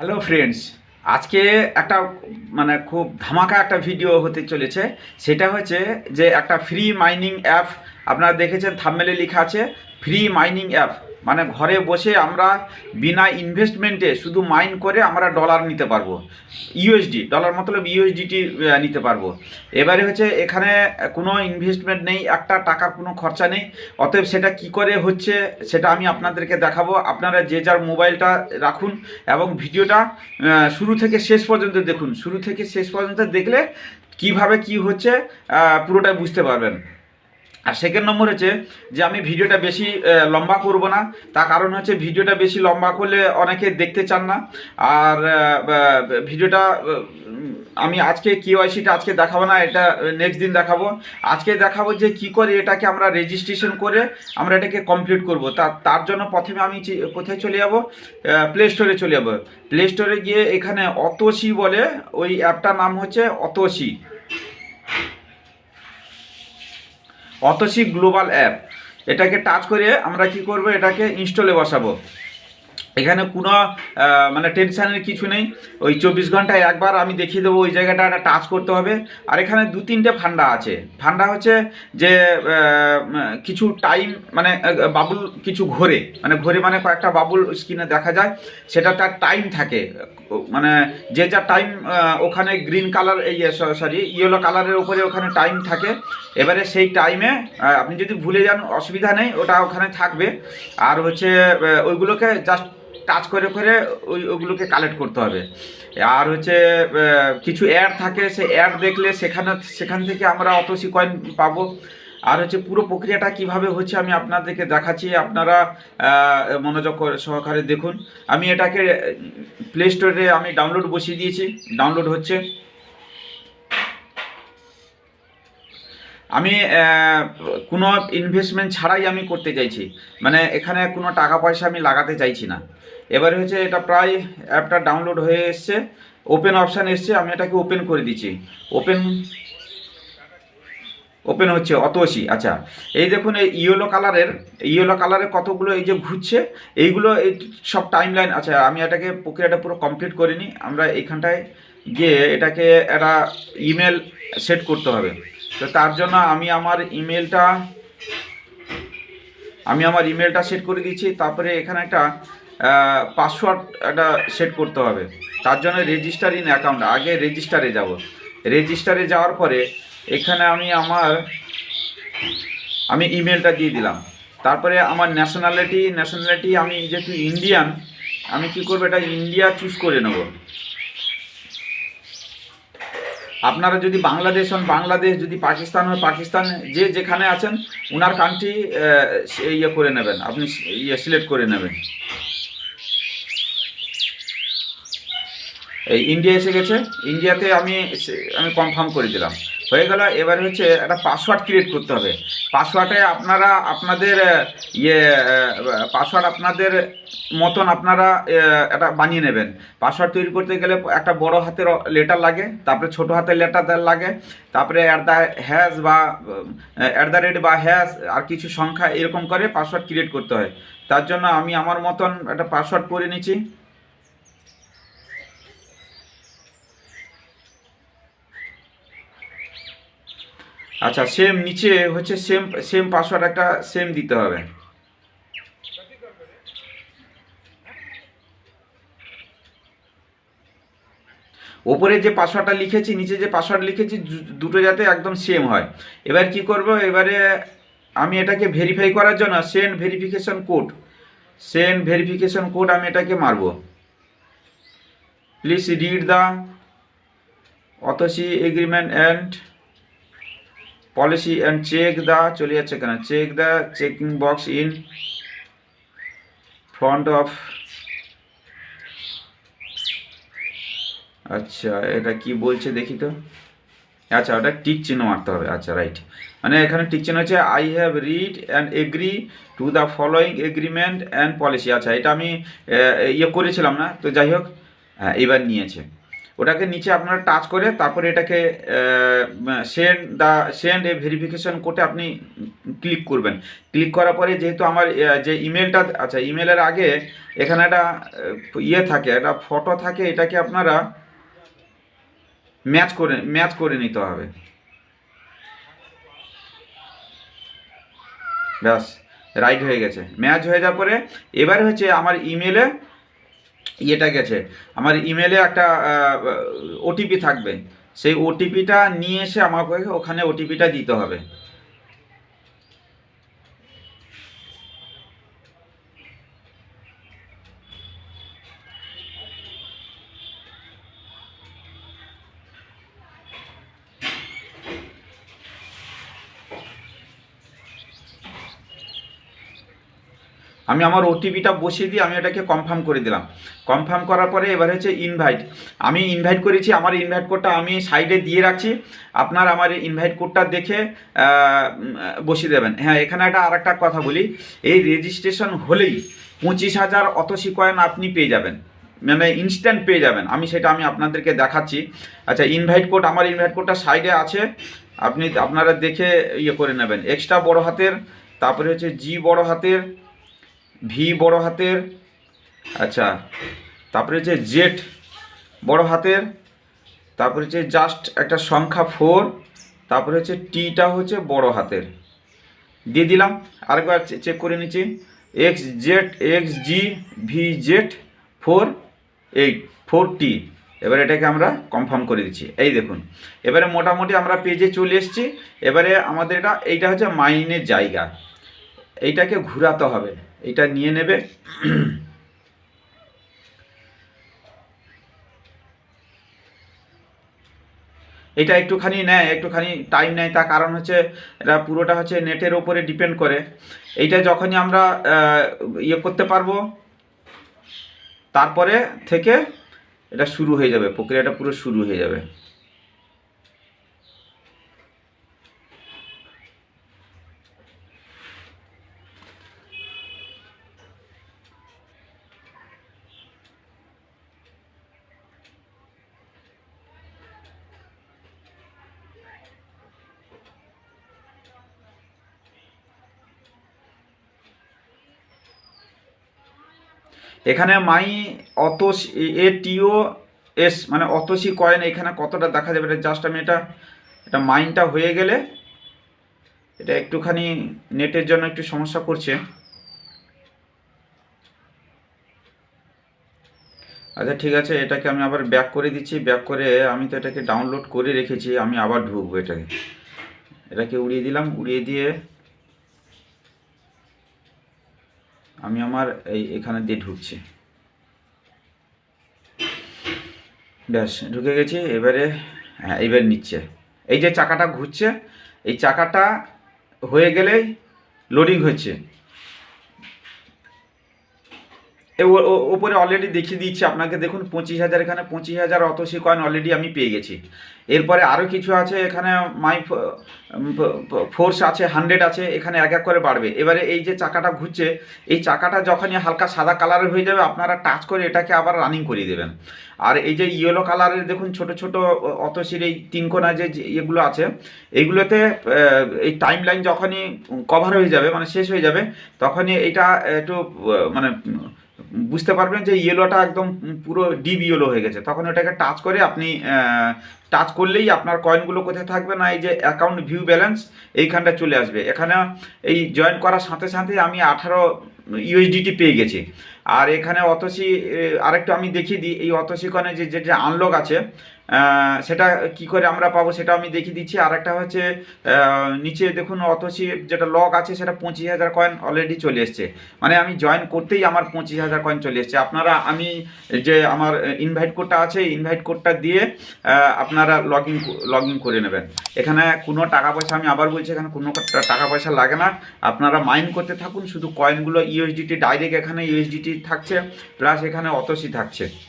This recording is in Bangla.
হ্যালো ফ্রেন্ডস আজকে একটা মানে খুব ধামাকা একটা ভিডিও হতে চলেছে। সেটা হচ্ছে যে একটা ফ্রি মাইনিং অ্যাপ আপনারা দেখেছেন থাম্বেলে লেখা আছে ফ্রি মাইনিং অ্যাপ মানে ঘরে বসে আমরা বিনা ইনভেস্টমেন্টে শুধু মাইন করে আমরা ডলার নিতে পারব। ইউএসডি ডলার মতলব ইউএসডিটি নিতে পারব। এবারে হচ্ছে এখানে কোনো ইনভেস্টমেন্ট নেই একটা টাকার কোনো খরচা নেই। অতএব সেটা কি করে হচ্ছে সেটা আমি আপনাদেরকে দেখাবো। আপনারা যে যার মোবাইলটা রাখুন এবং ভিডিওটা শুরু থেকে শেষ পর্যন্ত দেখুন। শুরু থেকে শেষ পর্যন্ত দেখলে কীভাবে কি হচ্ছে আহ, পুরোটা বুঝতে পারবেন। আর সেকেন্ড নম্বর হচ্ছে যে আমি ভিডিওটা বেশি লম্বা করব না। তার কারণ হচ্ছে ভিডিওটা বেশি লম্বা করলে অনেকে দেখতে চান না। আর ভিডিওটা আমি আজকে কিওয়াইসিটা আজকে দেখাবো না, এটা নেক্সট দিন দেখাবো। আজকে দেখাবো যে কি করে এটাকে আমরা রেজিস্ট্রেশন করে আমরা এটাকে কমপ্লিট করব। তা, তার জন্য প্রথমে আমি কোথায় চলে যাব? প্লে স্টোরে চলে যাব। প্লে স্টোরে গিয়ে এখানে অতসি বলে ওই অ্যাপটার নাম হচ্ছে অতসি অতসি গ্লোবাল অ্যাপ। এটাকে টাচ করে আমরা কি করব? এটাকে ইনস্টলে বসাবো। এখানে কোনো মানে টেনশানের কিছু নেই। ওই চব্বিশ ঘন্টায় একবার আমি দেখিয়ে দেবো ওই জায়গাটা একটা টাচ করতে হবে। আর এখানে দু তিনটে ফান্ডা আছে। ফান্ডা হচ্ছে যে কিছু টাইম মানে বাবুল কিছু ঘোরে। মানে ঘোরে মানে কয়েকটা বাবুল স্ক্রিনে দেখা যায়। সেটা তার টাইম থাকে। মানে যে যা টাইম ওখানে গ্রিন কালার, এই সরি ইয়েলো কালারের উপরে ওখানে টাইম থাকে। এবারে সেই টাইমে আপনি যদি ভুলে যান, অসুবিধা নেই, ওটা ওখানে থাকবে। আর হচ্ছে ওইগুলোকে জাস্ট টাচ করে করে ওই ওগুলোকে কালেক্ট করতে হবে। আর হচ্ছে কিছু অ্যাড থাকে সে অ্যাড দেখলে সেখানে, সেখান থেকে আমরা অতসি কয়েন পাবো। আর হচ্ছে, পুরো প্রক্রিয়াটা কীভাবে হচ্ছে আমি আপনাদেরকে দেখাচ্ছি। আপনারা মনোযোগ করে- সহকারে দেখুন। আমি এটাকে প্লে স্টোরে আমি ডাউনলোড বসিয়ে দিয়েছি। ডাউনলোড হচ্ছে। আমি কোনো ইনভেস্টমেন্ট ছাড়াই আমি করতে চাইছি। মানে এখানে কোনো টাকা পয়সা আমি লাগাতে চাইছি না। এবারে হচ্ছে এটা প্রায় অ্যাপটা ডাউনলোড হয়ে এসছে ওপেন অপশান এসছে, আমি এটাকে ওপেন করে দিচ্ছি। ওপেন ওপেন হচ্ছে অতসি আচ্ছা। এই দেখুন, এই ইয়েলো কালারের ইয়েলো কালারের কতগুলো এই যে ঘুরছে, এইগুলো এই সব টাইম লাইন আচ্ছা আমি এটাকে প্রক্রিয়াটা পুরো কমপ্লিট করিনি আমরা এইখানটায় গিয়ে এটাকে একটা ইমেল সেট করতে হবে। তো তার জন্য আমি আমার ইমেলটা আমি আমার ইমেলটা সেট করে দিচ্ছি তারপরে এখানে একটা পাসওয়ার্ড একটা সেট করতে হবে। তার জন্য রেজিস্টার ইন অ্যাকাউন্ট আগে রেজিস্টারে যাব। রেজিস্টারে যাওয়ার পরে এখানে আমি আমার, আমি ইমেলটা দিয়ে দিলাম। তারপরে আমার ন্যাশনালিটি ন্যাশনালিটি আমি যেহেতু ইন্ডিয়ান আমি কি করব, এটা ইন্ডিয়া চুজ করে নেব। আপনারা যদি বাংলাদেশ হন, বাংলাদেশ, যদি পাকিস্তান হয় পাকিস্তান যে যেখানে আছেন ওনার কান্ট্রি ইয়ে করে নেবেন। আপনি ইয়ে সিলেক্ট করে নেবেন। এই ইন্ডিয়া এসে গেছে। ইন্ডিয়াতে আমি আমি কনফার্ম করে দিলাম। হয়ে গেল, এবার হচ্ছে একটা পাসওয়ার্ড ক্রিয়েট করতে হবে। পাসওয়ার্ডে আপনারা, আপনাদের ইয়ে পাসওয়ার্ড আপনাদের মতন আপনারা এটা বানিয়ে নেবেন। পাসওয়ার্ড তৈরি করতে গেলে একটা বড় হাতের লেটার লাগে, তারপরে ছোট হাতের লেটার লাগে, তারপরে অ্যাট দ্য হ্যাশ বা অ্যাট দ্য রেট বা হ্যাশ আর কিছু সংখ্যা এরকম করে পাসওয়ার্ড ক্রিয়েট করতে হয়। তার জন্য আমি আমার মতন একটা পাসওয়ার্ড করে নিচ্ছি। আচ্ছা সেম নিচে হচ্ছে সেম সেম পাসওয়ার্ড একটা সেম দিতে হবে। ওপরে যে পাসওয়ার্ডটা লিখেছি, নিচে যে পাসওয়ার্ড লিখেছি দুটো যাতে একদম সেম হয়। এবার কি করব? এবারে আমি এটাকে ভেরিফাই করার জন্য send verification code send verification code আমি এটাকে মারব। Please read the Atasi agreement and policy and check the চলে যাচ্ছে কেন? Check the checking box in front of আচ্ছা এটা কি বলছে দেখি তো। আচ্ছা ওটা টিক চিহ্ন মারতে হবে। আচ্ছা রাইট মানে এখানে টিক চিহ্ন হচ্ছে I have read and agree to the following agreement and policy আচ্ছা এটা আমি ইয়ে করেছিলাম না, তো যাই হোক হ্যাঁ এবার নিয়েছে। ওটাকে নিচে আপনারা টাচ করে, তারপরে এটাকে send the send a verification কোডে আপনি ক্লিক করবেন। ক্লিক করার পরে যেহেতু আমার যে ইমেলটা আচ্ছা ইমেলের আগে এখানে একটা ইয়ে থাকে, একটা ফটো থাকে, এটাকে আপনারা ম্যাচ করে ম্যাচ করে নিতে হবে। ব্যাস রাইট হয়ে গেছে। ম্যাচ হয়ে যাওয়ার পরে এবার হচ্ছে আমার ইমেলে ইয়েটা গেছে। আমার ইমেলে একটা ওটিপি থাকবে। সেই ওটিপিটা নিয়ে এসে আমাকে ওখানে ওটিপিটা দিতে হবে। আমি আমার ওটিপিটা বসিয়ে দিয়ে আমি এটাকে কনফার্ম করে দিলাম। কনফার্ম করার পরে এবার হচ্ছে ইনভাইট আমি ইনভাইট করেছি, আমার ইনভাইট কোডটা আমি সাইডে দিয়ে রাখছি। আপনার আমার ইনভাইট কোডটা দেখে বসিয়ে দেবেন। হ্যাঁ এখানে একটা আর একটা কথা বলি। এই রেজিস্ট্রেশন হলেই পঁচিশ হাজার অতসি কয়েন আপনি পেয়ে যাবেন। মানে ইনস্ট্যান্ট পেয়ে যাবেন। আমি সেটা আমি আপনাদেরকে দেখাচ্ছি। আচ্ছা ইনভাইট কোড আমার ইনভাইট কোডটা সাইডে আছে। আপনি, আপনারা দেখে ইয়ে করে নেবেন। এক্সট্রা বড় হাতের, তারপরে হচ্ছে জি বড় হাতের ভি বড় হাতের আচ্ছা তারপরে হচ্ছে জেড বড় হাতের, তারপরে হচ্ছে জাস্ট একটা সংখ্যা ফোর তারপরে হচ্ছে টিটা হচ্ছে বড় হাতের। দিয়ে দিলাম, আরেকবার চেক করে নিচ্ছি। X Z X G V Z four eight four T এবার এটাকে আমরা কনফার্ম করে দিচ্ছি। এই দেখুন, এবারে মোটামুটি আমরা পেজে চলে এসেছি। এবারে আমাদের এটা, এইটা হচ্ছে মাইনের জায়গা। এইটাকে ঘোরাতে হবে। এটা নিয়ে নেবে। এটা একটুখানি নেয়, একটুখানি টাইম নেয়। তার কারণ হচ্ছে, এটা পুরোটা হচ্ছে নেটের ওপরে ডিপেন্ড করে। এইটা যখনই আমরা ইয়ে করতে পারব, তারপরে থেকে এটা শুরু হয়ে যাবে। প্রক্রিয়াটা পুরো শুরু হয়ে যাবে। এখানে মাই অতস, এ টিও এস মানে অতসি কয়েন এখানে কতটা দেখা যাবে? এটা জাস্ট আমি এটা এটা মাইনটা হয়ে গেলে এটা একটুখানি নেটের জন্য একটু সমস্যা করছে। আচ্ছা ঠিক আছে, এটাকে আমি আবার ব্যাক করে দিচ্ছি। ব্যাক করে আমি তো এটাকে ডাউনলোড করে রেখেছি, আমি আবার ঢুকবো এটাকে। এটাকে উড়িয়ে দিলাম, উড়িয়ে দিয়ে আমি আমার এই এখানে দিয়ে ঢুকছি। ব্যাস, ঢুকে গেছি, এবারে হ্যাঁ এবার নিচ্ছে। এই যে চাকাটা ঘুরছে, এই চাকাটা হয়ে গেলেই লোডিং হচ্ছে। ওপরে অলরেডি দেখিয়ে দিচ্ছি। আপনাকে দেখুন, পঁচিশ হাজার এখানে, পঁচিশ হাজার অতসি কয়েন অলরেডি আমি পেয়ে গেছি। এরপরে আরও কিছু আছে, এখানে মাই ফোর্স আছে হান্ড্রেড আছে, এখানে এক এক করে বাড়বে। এবারে এই যে চাকাটা ঘুরছে, এই চাকাটা যখনই হালকা সাদা কালারের হয়ে যাবে, আপনারা টাচ করে এটাকে আবার রানিং করিয়ে দেবেন। আর এই যে ইয়েলো কালারের দেখুন, ছোট ছোট অতসির এই তিন কোনা যে ইয়েগুলো আছে, এইগুলোতে এই টাইম লাইন যখনই কভার হয়ে যাবে মানে শেষ হয়ে যাবে, তখনই এটা একটু মানে বুঝতে পারবেন যে ইয়েলোটা একদম পুরো ডিপ ইয়েলো হয়ে গেছে। তখন ওটাকে টাচ করে আপনি টাচ করলেই আপনার কয়েনগুলো কোথায় থাকবে না, এই যে অ্যাকাউন্ট ভিউ ব্যালেন্স এইখানটা চলে আসবে। এখানে এই জয়েন করার সাথে সাথে আমি আঠারো ইউএসডিটি পেয়ে গেছি। আর এখানে অতসি আরেকটু আমি দেখিয়ে দিই, এই অতসি কয়েনে যে যে আনলক আছে সেটা কি করে আমরা পাবো সেটা আমি দেখিয়ে দিচ্ছি। আর একটা হচ্ছে নিচে দেখুন অতসি যেটা লক আছে সেটা পঁচিশ হাজার কয়েন অলরেডি চলে এসছে। মানে আমি জয়েন করতেই আমার পঁচিশ হাজার কয়েন চলে এসছে। আপনারা, আমি যে আমার ইনভাইট কোডটা আছে ইনভাইট কোডটা দিয়ে আপনারা লগ ইন লগ ইন করে নেবেন। এখানে কোনো টাকা পয়সা, আমি আবার বলছি এখানে কোনো টাকা পয়সা লাগে না। আপনারা মাইন করতে থাকুন, শুধু কয়েনগুলো ইউএসডিটি ডাইরেক্ট এখানে ইউএসডিটি থাকছে প্লাস এখানে অতসি থাকছে।